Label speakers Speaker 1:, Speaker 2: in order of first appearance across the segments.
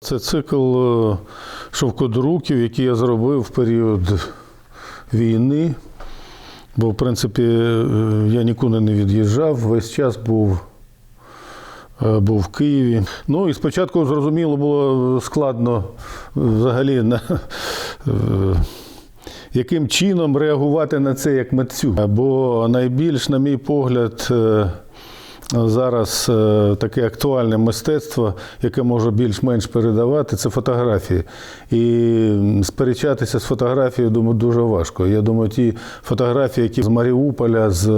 Speaker 1: Це цикл е, шовкодруків, який я зробив в період війни. Бо, в принципі, е, я нікуди не від'їжджав, весь час був, е, був в Києві. Ну і спочатку, зрозуміло, було складно взагалі на. Яким чином реагувати на це як митцю? Бо найбільш, на мій погляд, зараз е, таке актуальне мистецтво, яке може більш-менш передавати, це фотографії. І сперечатися з фотографією, думаю, дуже важко. Я думаю, ті фотографії, які з Маріуполя, з,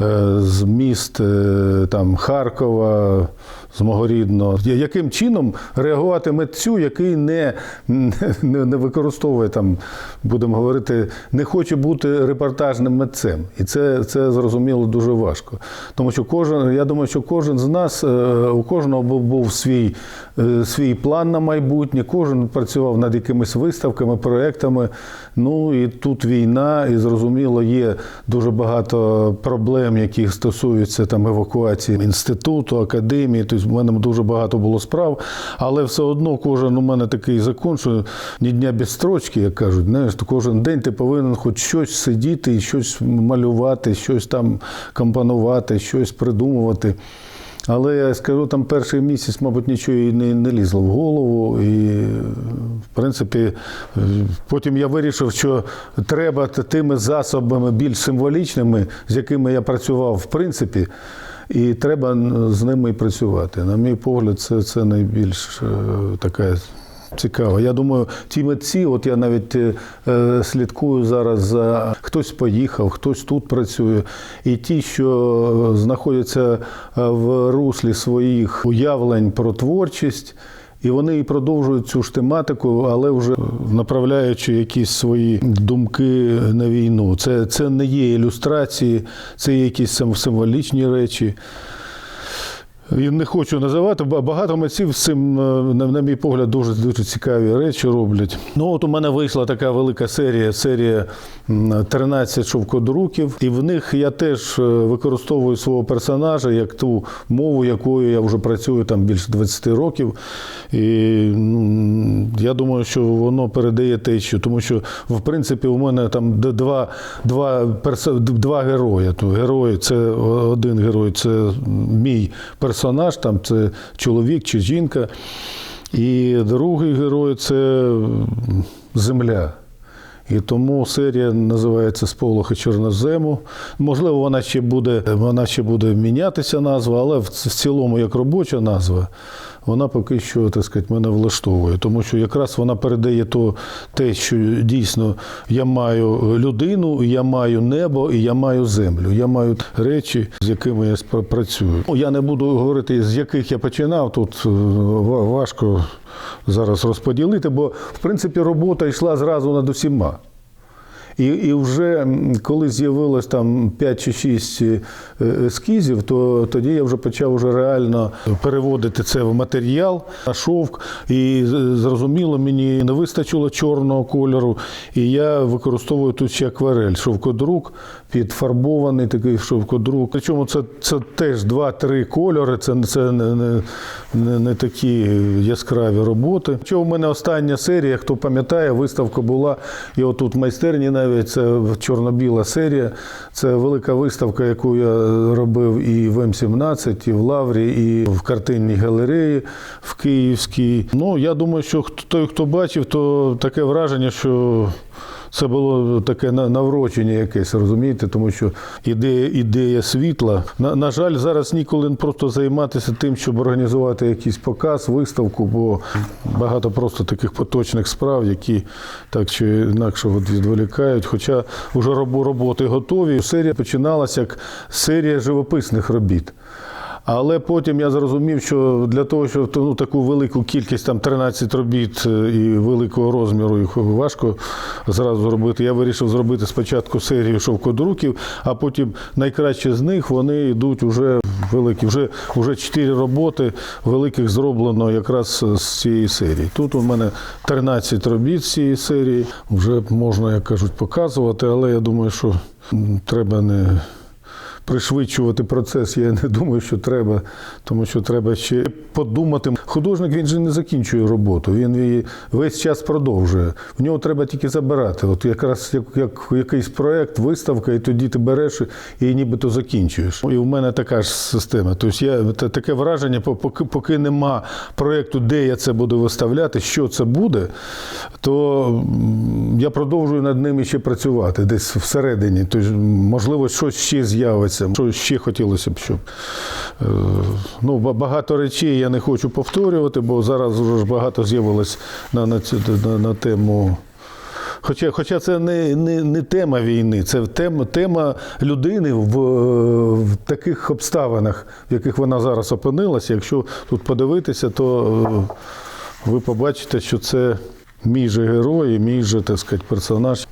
Speaker 1: е, з міст е, там, Харкова, з мого рідного, яким чином реагувати митцю, який не, не, не використовує там, будемо говорити, не хоче бути репортажним митцем. І це, це зрозуміло дуже важко. Тому що кожен, я думаю, що кожен з нас, е, у кожного був, свій, е, свій план на майбутнє, кожен працював над якимись виставками, проектами. Ну і тут війна, і зрозуміло, є дуже багато проблем, які стосуються там евакуації інституту, академії. Тобто в мене дуже багато було справ, але все одно кожен у мене такий закон, що ні дня без строчки, як кажуть, знаєш, кожен день ти повинен хоч щось сидіти щось малювати, щось там компонувати, щось придумувати. Але я скажу, там перший місяць, мабуть, нічого і не, не лізло в голову. І, в принципі, потім я вирішив, що треба тими засобами більш символічними, з якими я працював, в принципі, і треба з ними працювати. На мій погляд, це, це найбільш е, така. цікава. Я думаю, ті митці, от я навіть е, е, слідкую зараз за хтось поїхав, хтось тут працює. І ті, що знаходяться е, в руслі своїх уявлень про творчість, і вони і продовжують цю ж тематику, але вже направляючи якісь свої думки на війну. Це, це не є ілюстрації, це є якісь сим- символічні речі. Не хочу називати, ба- багато митців з цим, е, на, мій погляд, дуже, дуже цікаві речі роблять. Ну, от у мене вийшла така велика серія, серія 13 шовкодруків, і в них я теж е, використовую свого персонажа як ту мову, якою я вже працюю там більше 20 років. І м, я думаю, що воно передає те, що тому що в принципі у мене там два, два, д- два герої. То герой це один герой, це мій персонаж, там це чоловік чи жінка. І другий герой це земля. І тому серія називається Сполохи Чорнозему. Можливо, вона ще буде, вона ще буде мінятися назва, але в цілому, як робоча назва, вона поки що, так сказати, мене влаштовує. Тому що якраз вона передає то, те, що дійсно я маю людину, я маю небо і я маю землю. Я маю речі, з якими я працюю. Ну, Я не буду говорити, з яких я починав. Тут е, важко зараз розподілити, бо в принципі робота йшла зразу над усіма. І, і вже коли з'явилось там 5 чи 6 е, ескізів, то тоді я вже почав уже реально переводити це в матеріал на шовк. І зрозуміло, мені не вистачило чорного кольору. І я використовую тут ще акварель, шовкодрук, підфарбований такий шовкодрук. Причому це, це теж 2-3 кольори, це, це не, не, не, не такі яскраві роботи. Що у мене остання серія, хто пам'ятає, виставка була, і отут в майстерні навіть це чорно-біла серія. Це велика виставка, яку я робив і в М17, і в Лаврі, і в картинній галереї в Київській. Ну, я думаю, що той, хто бачив, то таке враження, що. Це було таке на- наврочення якесь, розумієте, тому що ідея, ідея світла. На, на жаль, зараз ніколи просто займатися тим, щоб організувати якийсь показ, виставку, бо багато просто таких поточних справ, які так чи інакше відволікають. Хоча вже роботи готові. Серія починалася як серія живописних робіт. Але потім я зрозумів, що для того, щоб ну, таку велику кількість, там 13 робіт е, і великого розміру їх важко зразу зробити. Я вирішив зробити спочатку серію шовкодруків, а потім найкраще з них вони йдуть уже великі. Вже, вже 4 роботи великих зроблено якраз з цієї серії. Тут у мене 13 робіт цієї серії. Вже можна, як кажуть, показувати, але я думаю, що треба не пришвидшувати процес, я не думаю, що треба, тому що треба ще подумати. Художник він же не закінчує роботу, він її весь час продовжує. В нього треба тільки забирати. От якраз як, як якийсь проект, виставка, і тоді ти береш і нібито закінчуєш. І в мене така ж система. Тобто я та- таке враження, поки, поки нема проєкту, де я це буду виставляти, що це буде, то я продовжую над ними ще працювати десь всередині. Тобто, можливо, щось ще з'явиться, що ще хотілося б, щоб е, ну, багато речей я не хочу повторювати, бо зараз вже багато з'явилось на, на, на, на тему. Хоча, хоча це не, не, не тема війни, це тема, тема людини в, в таких обставинах, в яких вона зараз опинилася. Якщо тут подивитися, то е, ви побачите, що це мій же герой, мій же, так сказати, персонаж.